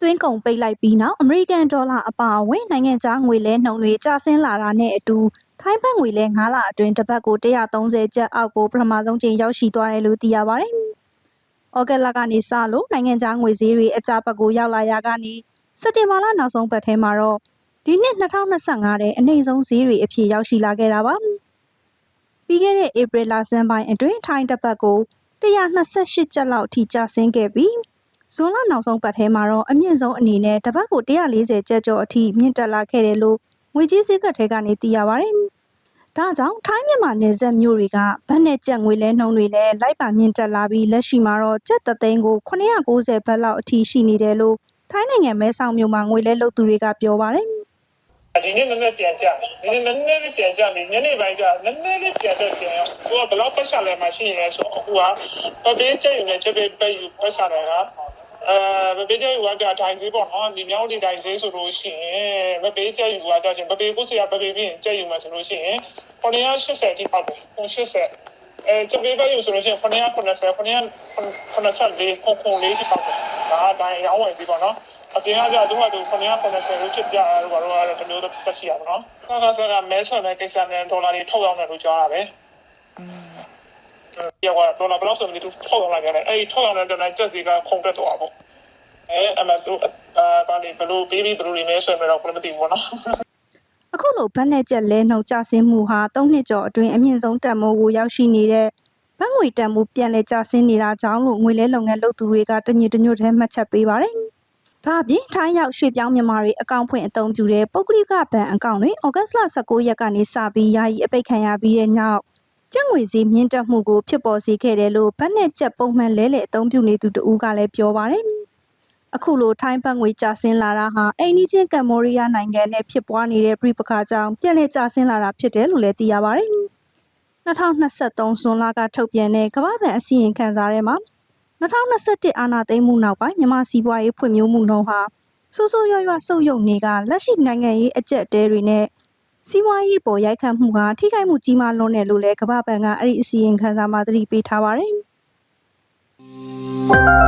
သွင်းကုန်ပိတ်လိုက်ပြီးနောက်အမေရိကန်ဒေါ်လာအပါအဝင်နိုင်ငံခြားငွေလဲနှုန်းတွေကျဆင်းလာတာနဲ့အတူထိုင်းဘတ်ငွေလဲ9လအတွင်းတစ်ပတ်ကို130ကျပ်အောက်ကိုပထမဆုံးချိန်ရောက်ရှိသွားတယ်လို့သိရပါတယ်။ဩဂတ်လကနေစလို့နိုင်ငံခြားငွေဈေးတွေအကြပတ်ကိုရောက်လာရာကနေစက်တင်ဘာလနောက်ဆုံးပတ်ထဲမှာတော့ဒီနှစ်2025တဲ့အနည်းဆုံးဈေးတွေအဖြစ်ရောက်ရှိလာခဲ့တာပါ။ပြီးခဲ့တဲ့ဧပြီလဆန်းပိုင်းအတွင်းထိုင်းတစ်ပတ်ကို128ကျပ်လောက်အထိကျဆင်းခဲ့ပြီး ဇွန်လနောက်ဆုံးပတ်ထဲမှာတော့အမြင့်ဆုံးအနေနဲ့တစ်ပတ်ကို140ကျပ်ကျော်အထိမြင့်တက်လာခဲ့တယ်လို့ငွေကြေးစည်းကပ်ထဲကနေသိရပါတယ်။ဒါကြောင့်ထိုင်းမြန်မာနယ်စပ်မြို့တွေကဗတ်နဲ့ကျပ်ငွေလဲနှုန်းတွေလည်းလိုက်ပါမြင့်တက်လာပြီးလက်ရှိမှာတော့ကျပ်တသိန်းကို990ဘတ်လောက်အထိရှိနေတယ်လို့ထိုင်းနိုင်ငံမဲဆောက်မြို့မှာငွေလဲလုပ်သူတွေကပြောပါတယ်။ဒီနေ့နည်းနည်းပြန်ကြဒီနေ့နည်းနည်းလေးပြန်ကြပြီညနေပိုင်းကျနည်းနည်းလေးပြန်တော့ပြန်ရောဟိုကဘယ်တော့ပတ်ချလဲမှရှိရဲဆိုအခုကပပေးချက်ယူနေချက်ပေးပေးယူပတ်ချတယ်က အဲပပေးချက်ယူကကြာတိုင်းသေးပေါ့နော်ဒီမြောင်းဒီတိုင်းသေးဆိုလို့ရှိရင်ပပေးချက်ယူကကြာချင်းပပေးကိုစရာပပေးပြီးချက်ယူမှဆိုလို့ရှိရင်980တိပောက်တယ်980အဲချက်ပေးပေးယူဆိုလို့ရှိရင်990 994ခုခုလေးတိပောက်တယ်ဒါအတိုင်းရောင်းဝယ်ပြီးပေါ့နော်အပြင်ကကြသူကသူ990လို့ချစ်ကြတယ်ဘာလို့လဲတမျိုးသက်ရှိရပါတော့။ကာကဆက်ကမဲဆွန်တဲ့ကိစ္စနဲ့ဒေါ်လာတွေထုတ်ရောက်တယ်လို့ကြားတာပဲ။อืม ပြောတော့ဒေါ်လာဘယ်လောက်ဆိုရင်သူထုတ်ရောက်လာကြတယ်။အဲ့ဒီထုတ်ရောက်တဲ့တိုင်းကျက်စီကခုန်တက်သွားပေါ့။အဲအမသူအာဘာလဲဘလို့ပြီးပြီးဘလို့တွေမဲဆွဲမယ်တော့ဘယ်မသိဘူးပေါ့နော်။အခုလိုဗတ်နဲ့ကျက်လဲနှုံကျဆင်းမှုဟာ၃နှစ်ကျော်အတွင်းအမြင့်ဆုံးတန်မိုးကိုရောက်ရှိနေတဲ့ဘတ်ငွေတန်မိုးပြန်လည်ကျဆင်းနေတာကြောင့်လို့ငွေလဲလုပ်ငန်းလုပ်သူတွေကတညီတညွတ်ထဲမှတ်ချက်ပေးပါတယ်။ဒါအပြင်ထိုင်းရောက်ရွှေ့ပြောင်းမြန်မာတွေအကောင့်ဖွင့်အသုံးပြုတဲ့ပုဂ္ဂလိကဘဏ်အကောင့်တွေဩဂတ်လ19ရက်ကနေစပြီးယာယီအပိတ်ခံရပြီးတဲ့နောက် ကျပ်ငွေဈေးမြင့်တက်မှုကိုဖြစ်ပေါ်စေခဲ့တယ်လို့ဗတ်နဲ့ကျက်ပုံမှန်လဲလှယ်အသုံးပြုနေသူတဦးကလည်းပြောပါတယ်။အခုလိုထိုင်းဘတ်ငွေကျဆင်းလာတာဟာအိန္ဒိချင်းကမ္ဘောဒီးယားနိုင်ငံနဲ့ဖြစ်ပွားနေတဲ့ပြည်ပခါကြောင့်ပြန်လည်ကျဆင်းလာတာဖြစ်တယ်လို့လည်းသိရပါတယ်။2023ဇွန်လကထုတ်ပြန်တဲ့ကမ္ဘာ့ဘဏ်အစည်းအဝေးခန်းစာထဲမှာ2021အာဏာသိမ်းမှုနောက်ပိုင်းမြန်မာစီးပွားရေးဖွံ့ဖြိုးမှုနှုန်းဟာဆိုးဆိုးရွားရွားဆုတ်ယုတ်နေကလက်ရှိနိုင်ငံရေးအကျက်တဲတွေနဲ့ စီးပွားရေးပေါ်ရိုက်ခတ်မှုဟာထိခိုက်မှုကြီးမားလွန်းတယ်လို့လည်းကမ္ဘာ့ဘဏ်ကအဲ့ဒီအစည်းအဝေးခန်းစာမှာသတိပေးထားပါတယ်။